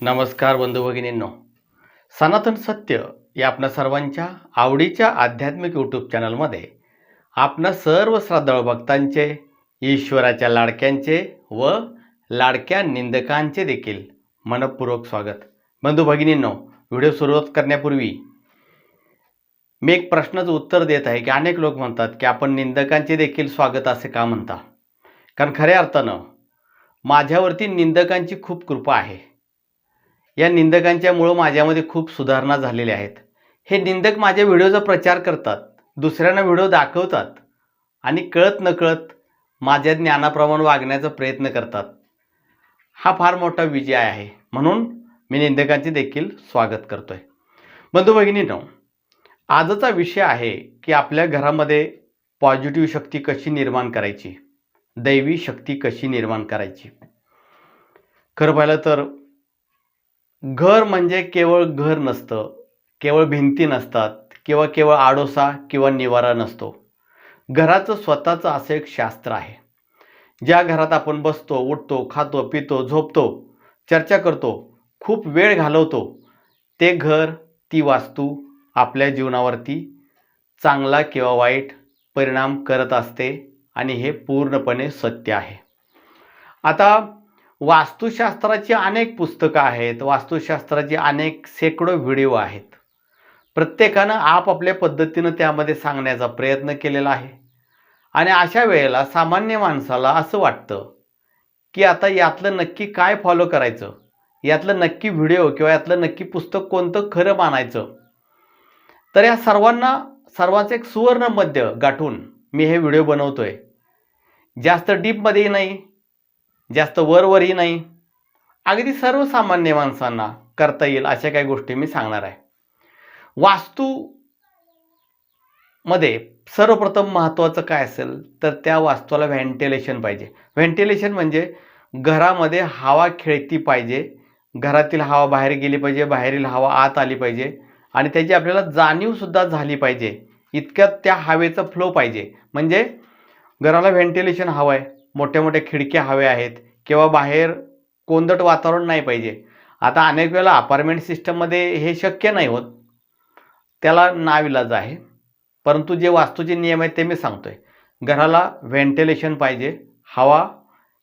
नमस्कार बंधू भगिनींनो. सनातन सत्य या आपणा सर्वांच्या आवडीच्या आध्यात्मिक यूट्यूब चॅनलमध्ये आपणा सर्व श्रद्धाळू भक्तांचे ईश्वराच्या लाडक्यांचे व लाडक्या निंदकांचे देखील मनपूर्वक स्वागत. बंधू भगिनींनो व्हिडिओ सुरुवात करण्यापूर्वी मी एक प्रश्नाचं उत्तर देत आहे की अनेक लोक म्हणतात की आपण निंदकांचे देखील स्वागत असे का म्हणता? कारण खऱ्या अर्थानं माझ्यावरती निंदकांची खूप कृपा आहे. या निंदकांच्यामुळं माझ्यामध्ये खूप सुधारणा झालेल्या आहेत. हे निंदक माझ्या व्हिडिओचा प्रचार करतात दुसऱ्यांना व्हिडिओ दाखवतात आणि कळत नकळत माझ्या ज्ञानाप्रमाणे वागण्याचा प्रयत्न करतात. हा फार मोठा विजय आहे. म्हणून मी निंदकांचे देखील स्वागत करतो आहे बंधू भगिनींनो आजचा विषय आहे की आपल्या घरामध्ये पॉझिटिव्ह शक्ती कशी निर्माण करायची? दैवी शक्ती कशी निर्माण करायची? खरं पाहिलं तर घर म्हणजे केवळ घर नसतं केवळ भिंती नसतात किंवा केवळ आडोसा किंवा निवारा नसतो. घराचं स्वतःचं असं एक शास्त्र आहे. ज्या घरात आपण बसतो उठतो खातो पितो झोपतो चर्चा करतो खूप वेळ घालवतो ते घर ती वास्तू आपल्या जीवनावरती चांगला किंवा वाईट परिणाम करत असते आणि हे पूर्णपणे सत्य आहे. आता वास्तुशास्त्राची अनेक पुस्तकं आहेत वास्तुशास्त्राचे अनेक शेकडो व्हिडिओ आहेत. प्रत्येकानं आपापल्या पद्धतीनं त्यामध्ये सांगण्याचा प्रयत्न केलेला आहे. आणि अशा वेळेला सामान्य माणसाला असं वाटतं की आता यातलं नक्की काय फॉलो करायचं? यातलं नक्की व्हिडिओ किंवा यातलं नक्की पुस्तक कोणतं खरं मानायचं? तर या सर्वांना सर्वांचं एक सुवर्ण मध्य गाठून मी हे व्हिडिओ बनवतोय. जास्त डीपमध्येही नाही जास्त वरवरही नाही. अगदी सर्वसामान्य माणसांना करता येईल अशा काही गोष्टी मी सांगणार आहे. वास्तू मध्ये सर्वप्रथम महत्त्वाचं काय असेल तर त्या वास्तूला व्हेंटिलेशन पाहिजे. व्हेंटिलेशन म्हणजे घरामध्ये हवा खेळती पाहिजे घरातील हवा बाहेर गेली पाहिजे बाहेरील हवा आत आली पाहिजे आणि त्याची आपल्याला जाणीवसुद्धा झाली पाहिजे. इतक्यात त्या हवेचा फ्लो पाहिजे. म्हणजे घराला व्हेंटिलेशन हवं आहे मोठ्या मोठ्या खिडक्या हव्या आहेत किंवा बाहेर कोंदट वातावरण नाही पाहिजे. आता अनेक वेळेला अपार्टमेंट सिस्टममध्ये हे शक्य नाही होत. त्याला नाविलाज आहे. परंतु जे वास्तूचे नियम आहेत ते मी सांगतो आहे घराला व्हेंटिलेशन पाहिजे हवा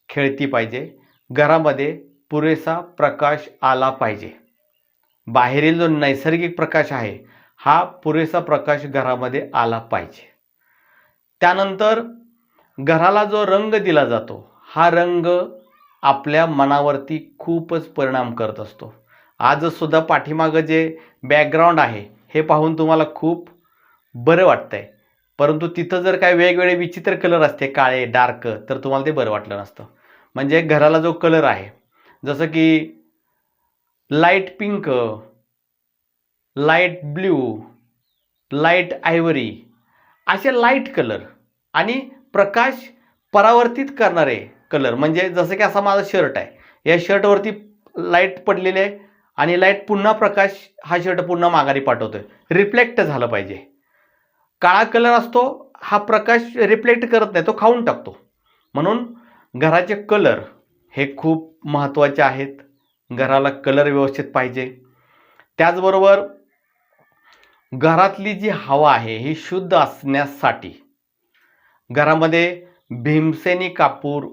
खेळती पाहिजे घरामध्ये पुरेसा प्रकाश आला पाहिजे. बाहेरील जो नैसर्गिक प्रकाश आहे हा पुरेसा प्रकाश घरामध्ये आला पाहिजे. त्यानंतर घराला जो रंग दिला जातो हा रंग आपल्या मनावरती खूपच परिणाम करत असतो. आजसुद्धा पाठीमागं जे बॅकग्राऊंड आहे हे पाहून तुम्हाला खूप बरं वाटतं आहे परंतु तिथं जर काय वेगवेगळे विचित्र कलर असते काळे डार्क तर तुम्हाला ते बरं वाटलं नसतं. म्हणजे घराला जो कलर आहे जसं की light pink light blue light ivory असे लाइट कलर आणि प्रकाश परावर्तित करणारे कलर म्हणजे जसं की असा माझा शर्ट आहे. या शर्टवरती लाइट पडलेली आहे आणि लाइट पुन्हा प्रकाश हा शर्ट पुन्हा माघारी पाठवतो आहे रिफ्लेक्ट झालं पाहिजे. काळा कलर असतो हा प्रकाश रिफ्लेक्ट करत नाही तो खाऊन टाकतो. म्हणून घराचे कलर हे खूप महत्त्वाचे आहेत. घराला कलर व्यवस्थित पाहिजे. त्याचबरोबर घरातली जी हवा आहे ही शुद्ध असण्यासाठी घरामध्ये भीमसेनी कापूर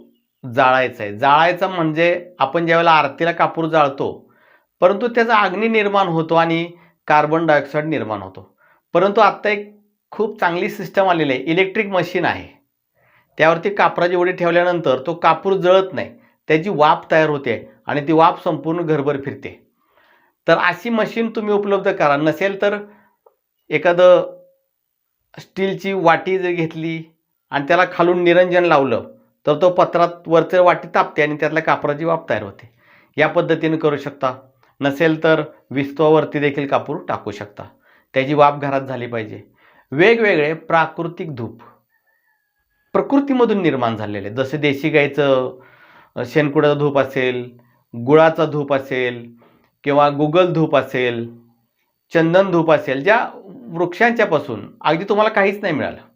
जाळायचं आहे. जाळायचा म्हणजे आपण ज्यावेळेला आरतीला कापूर जाळतो परंतु त्याचा अग्नी निर्माण होतो आणि कार्बन डायऑक्साईड निर्माण होतो. परंतु आत्ता एक खूप चांगली सिस्टम आलेली आहे. इलेक्ट्रिक मशीन आहे. त्यावरती कापराची ओढी ठेवल्यानंतर तो कापूर जळत नाही. त्याची वाफ तयार होते आणि ती वाफ संपूर्ण घरभर फिरते. तर अशी मशीन तुम्ही उपलब्ध करा. नसेल तर एखादं स्टीलची वाटी जर घेतली आणि त्याला खालून निरंजन लावलं तर तो पत्रात वरचं वाटी तापते आणि त्यातल्या कापराची वाफ तयार होते. या पद्धतीने करू शकता. नसेल तर विस्तवावरती देखील कापूर टाकू शकता. त्याची वाफ घरात झाली पाहिजे. वेगवेगळे प्राकृतिक धूप. प्रकृतीमधून निर्माण झालेले. जसे देशी गाईचं शेणकुडाचं धूप असेल गुळाचा धूप असेल किंवा गुगल धूप असेल चंदन धूप असेल ज्या वृक्षांच्यापासून अगदी तुम्हाला काहीच नाही मिळालं.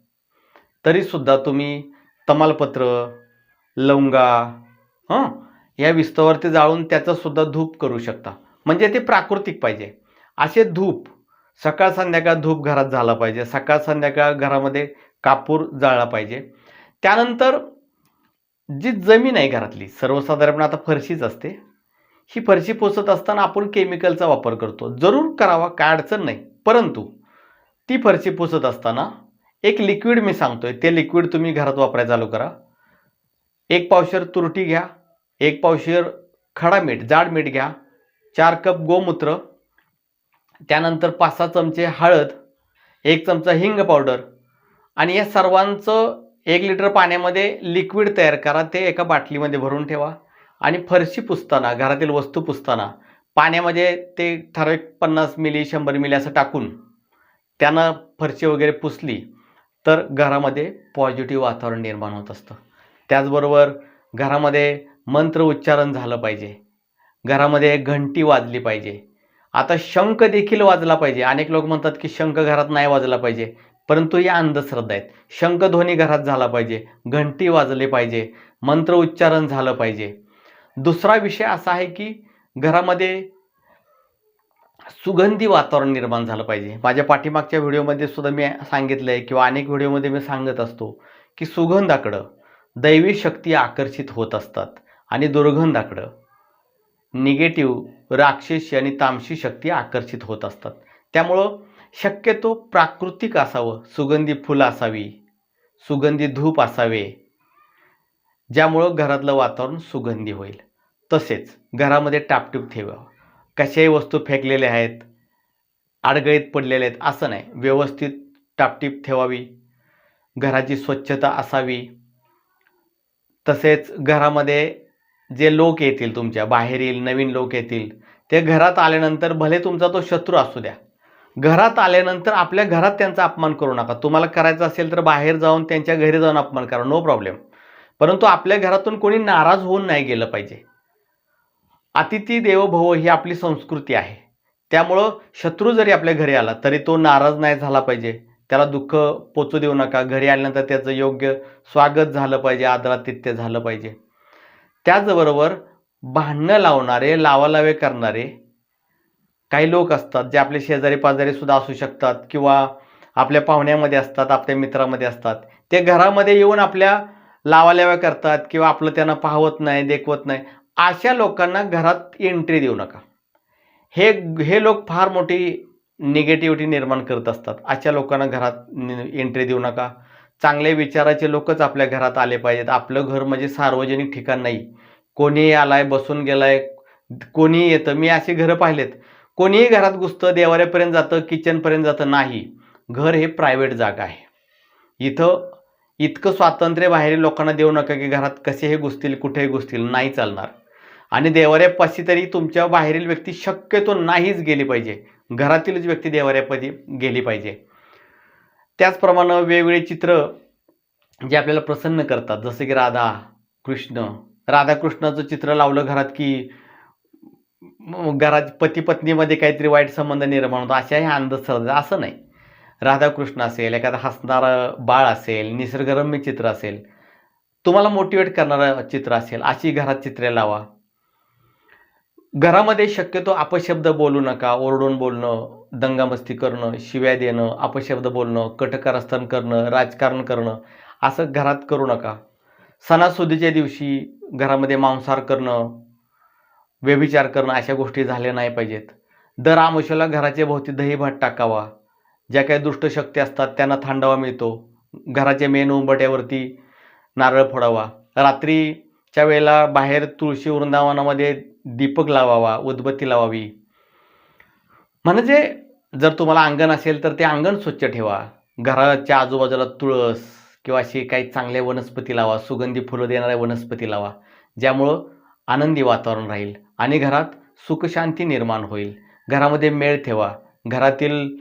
तरीसुद्धा तुम्ही तमालपत्र लवंगा हं या विस्तवावरती जाळून त्याचंसुद्धा धूप करू शकता. म्हणजे ते प्राकृतिक पाहिजे. असे धूप सकाळ संध्याकाळ धूप घरात झाला पाहिजे. सकाळ संध्याकाळ घरामध्ये कापूर जाळला पाहिजे. त्यानंतर जी जमीन आहे घरातली सर्वसाधारणपणे आता फरशीच असते. ही फरशी पोचत असताना आपण केमिकलचा वापर करतो. जरूर करावा काय अडचण नाही. परंतु ती फरशी पोसत असताना एक लिक्विड मी सांगतोय. ते लिक्विड तुम्ही घरात वापरायला चालू करा. एक पावशेर तुरटी घ्या. एक पावशेर खडा मीठ जाड मीठ घ्या. चार कप गोमूत्र. त्यानंतर पाच सहा चमचे हळद. एक चमचा हिंग पावडर आणि या सर्वांचं एक लिटर पाण्यामध्ये लिक्विड तयार करा. ते एका बाटलीमध्ये भरून ठेवा. आणि फरशी पुसताना घरातील वस्तू पुसताना पाण्यामध्ये ते ठराविक पन्नास मिली शंभर मिली असं टाकून त्यानं फरशी वगैरे पुसली. तर घरामध्ये पॉझिटिव्ह वातावरण निर्माण होत असतं. त्याचबरोबर घरामध्ये मंत्र उच्चारण झालं पाहिजे. घरामध्ये घंटी वाजली पाहिजे. आता शंख देखील वाजला पाहिजे. अनेक लोक म्हणतात की शंख घरात नाही वाजला पाहिजे. परंतु या अंधश्रद्धा आहेत. शंखध्वनी घरात झाला पाहिजे. घंटी वाजली पाहिजे. मंत्र उच्चारण झालं पाहिजे. दुसरा विषय असा आहे की घरामध्ये सुगंधी वातावरण निर्माण झालं पाहिजे. माझ्या पाठीमागच्या व्हिडिओमध्ये सुद्धा मी सांगितलं आहे किंवा अनेक व्हिडिओमध्ये मी सांगत असतो की सुगंधाकडं दैवी शक्ती आकर्षित होत असतात आणि दुर्गंधाकडं निगेटिव्ह राक्षसी आणि तामशी शक्ती आकर्षित होत असतात. त्यामुळं शक्यतो प्राकृतिक असावं सुगंधी फुलं असावी सुगंधी धूप असावे ज्यामुळं घरातलं वातावरण सुगंधी होईल. तसेच घरामध्ये टापटीप ठेवावं. कशाही वस्तू फेकलेल्या आहेत आडगळीत पडलेल्या आहेत असं नाही. व्यवस्थित टापटीप ठेवावी घराची स्वच्छता असावी. तसेच घरामध्ये जे लोक येतील तुमच्या बाहेर येईल नवीन लोक येतील ते घरात आल्यानंतर भले तुमचा तो शत्रू असू द्या. घरात आल्यानंतर आपल्या घरात त्यांचा अपमान करू नका. तुम्हाला करायचं असेल तर बाहेर जाऊन त्यांच्या घरी जाऊन अपमान करा नो प्रॉब्लेम परंतु आपल्या घरातून कोणी नाराज होऊन नाही गेलं पाहिजे. अतिथी देवो भव ही आपली संस्कृती आहे. त्यामुळं शत्रू जरी आपल्या घरी आला तरी तो नाराज नाही झाला पाहिजे. त्याला दुःख पोचू देऊ नका. घरी आल्यानंतर त्याचं योग्य स्वागत झालं पाहिजे आदरातिथ्य झालं पाहिजे. त्याचबरोबर भांडणं लावणारे लावालावे करणारे काही लोक असतात जे आपले शेजारी पाजारी सुद्धा असू शकतात किंवा आपल्या पाहुण्यामध्ये असतात आपल्या मित्रामध्ये असतात. ते घरामध्ये येऊन आपल्या लावालाव्या करतात किंवा आपलं त्यांना पाहवत नाही देखवत नाही. अशा लोकांना घरात एंट्री देऊ नका. हे हे लोक फार मोठी निगेटिव्हिटी निर्माण करत असतात. अशा लोकांना घरात एंट्री देऊ नका. चांगले विचाराचे लोकच आपल्या घरात आले पाहिजेत. आपलं घर म्हणजे सार्वजनिक ठिकाण नाही. कोणीही आलाय बसून गेलाय कोणीही येतं. मी अशी घरं पाहिलेत. कोणीही घरात घुसतं देवाऱ्यापर्यंत जातं किचनपर्यंत जातं नाही. घर हे प्रायव्हेट जागा आहे. इथं इतकं स्वातंत्र्य बाहेरील लोकांना देऊ नका की घरात कसेही घुसतील कुठेही घुसतील नाही चालणार. आणि देवाऱ्यापाशी तरी तुमच्या बाहेरील व्यक्ती शक्यतो नाहीच गेली पाहिजे. घरातीलच व्यक्ती देवाऱ्यापाशी गेली पाहिजे. त्याचप्रमाणे वेगवेगळे चित्र जे आपल्याला प्रसन्न करतात जसं की राधा कृष्ण. राधाकृष्णाचं चित्र लावलं घरात की घरात पती पत्नीमध्ये काहीतरी वाईट संबंध निर्माण होतो अशा ह्या अंधश्रद्धा असं नाही. राधाकृष्ण असेल एखादं हसणारं बाळ असेल निसर्गरम्य चित्र असेल तुम्हाला मोटिवेट करणारं चित्र असेल अशी घरात चित्रे लावा. घरामध्ये शक्यतो अपशब्द बोलू नका ओरडून बोलणं दंगामस्ती करणं शिव्या देणं अपशब्द बोलणं कटकारस्थान करणं राजकारण करणं असं घरात करू नका. सणासुदीच्या दिवशी घरामध्ये मांसाहार करणं व्यभिचार करणं अशा गोष्टी झाल्या नाही पाहिजेत. दर आमुष्याला घराच्या भोवती दही भात टाकावा. ज्या काही दुष्टशक्ती असतात त्यांना थांडावा मिळतो. घराच्या मेन उंबट्यावरती नारळ फोडावा. रात्रीच्या वेळेला बाहेर तुळशी वृंदावनामध्ये दीपक लावावा उदबत्ती लावावी. म्हणजे जर तुम्हाला अंगण असेल तर ते अंगण स्वच्छ ठेवा. घराच्या आजूबाजूला तुळस किंवा अशी काही चांगल्या वनस्पती लावा सुगंधी फुलं देणाऱ्या वनस्पती लावा ज्यामुळं आनंदी वातावरण राहील आणि घरात सुखशांती निर्माण होईल. घरामध्ये मेळ ठेवा. घरातील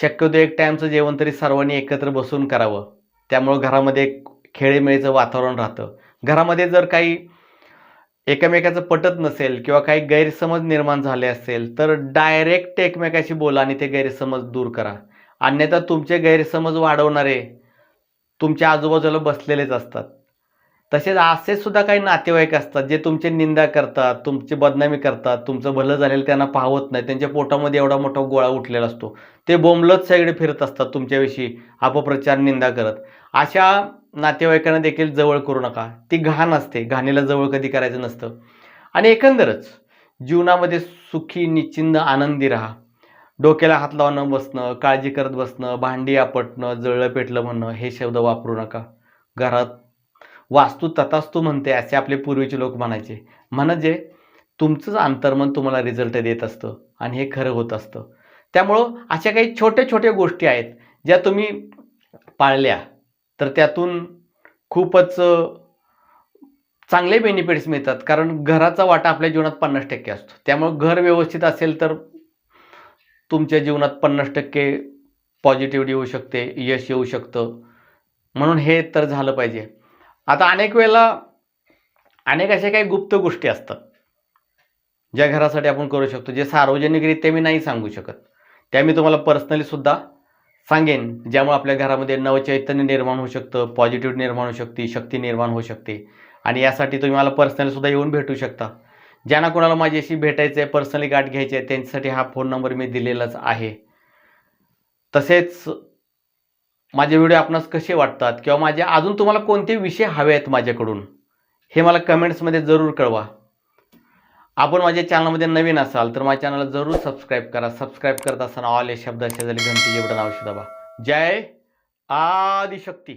शक्यतो एक टाईमचं जेवण तरी सर्वांनी एकत्र बसून करावं. त्यामुळं घरामध्ये एक खेळीमेळीचं वातावरण राहतं. घरामध्ये जर काही एकमेकाचं पटत नसेल किंवा काही गैरसमज निर्माण झाले असेल तर डायरेक्ट एकमेकाशी बोला आणि ते गैरसमज दूर करा. अन्यथा तुमचे गैरसमज वाढवणारे तुमच्या आजूबाजूला बसलेलेच असतात. तसेच असे सुद्धा काही नातेवाईक असतात जे तुमचे निंदा करतात तुमची बदनामी करतात तुमचं भलं झालेलं त्यांना पाहवत नाही त्यांच्या पोटामध्ये एवढा मोठा गोळा उठलेला असतो. ते बोंबलत सगळे फिरत असतात तुमच्याविषयी अपप्रचार निंदा करत. अशा नातेवाईकांना देखील जवळ करू नका. ती घाण असते. घाणीला जवळ कधी करायचं नसतं. आणि एकंदरच जीवनामध्ये सुखी निश्चिंद आनंदी राहा. डोक्याला हात लावणं बसणं काळजी करत बसणं भांडी आपटणं जळलं पेटलं म्हणणं हे शब्द वापरू नका. घरात वास्तू तथास्तू म्हणते असे आपले पूर्वीचे लोक म्हणायचे. म्हणजे तुमचंच अंतर्मन तुम्हाला रिझल्ट देत असतं आणि हे खरं होत असतं. त्यामुळं अशा काही छोट्या छोट्या गोष्टी आहेत ज्या तुम्ही पाळल्या. तर त्यातून खूपच चांगले बेनिफिट्स मिळतात. कारण घराचा वाटा आपल्या जीवनात पन्नास टक्के असतो. त्यामुळं घर व्यवस्थित असेल तर तुमच्या जीवनात पन्नास टक्के पॉझिटिव्हिटी येऊ शकते यश येऊ शकतं. म्हणून हे तर झालं पाहिजे. आता अनेक वेळेला अनेक अशा काही गुप्त गोष्टी असतात ज्या घरासाठी आपण करू शकतो जे सार्वजनिकरित्या मी नाही सांगू शकत. त्या मी तुम्हाला पर्सनलीसुद्धा सांगेन ज्यामुळे आपल्या घरामध्ये नवचैतन्य निर्माण होऊ शकतं पॉझिटिव्ह निर्माण होऊ शकते शक्ती निर्माण होऊ शकते. आणि यासाठी तुम्ही मला पर्सनलीसुद्धा येऊन भेटू शकता. ज्यांना कोणाला माझ्याशी भेटायचं आहे पर्सनली गाठ घ्यायची आहे त्यांच्यासाठी हा फोन नंबर मी दिलेलाच आहे. तसेच माझे व्हिडिओ आपणास कसे वाटतात? किंवा माझे अजून तुम्हाला कोणते विषय हवे आहेत माझ्याकडून? हे मला कमेंट्समध्ये जरूर कळवा. आपण माझ्या चॅनलमध्ये नवीन असाल तर माझ्या चॅनलला जरूर सबस्क्राईब करा. सबस्क्राईब करत असताना ऑल हे शब्द शेजारी घंटी बटन आवश्यक दाबा जय आदिशक्ती.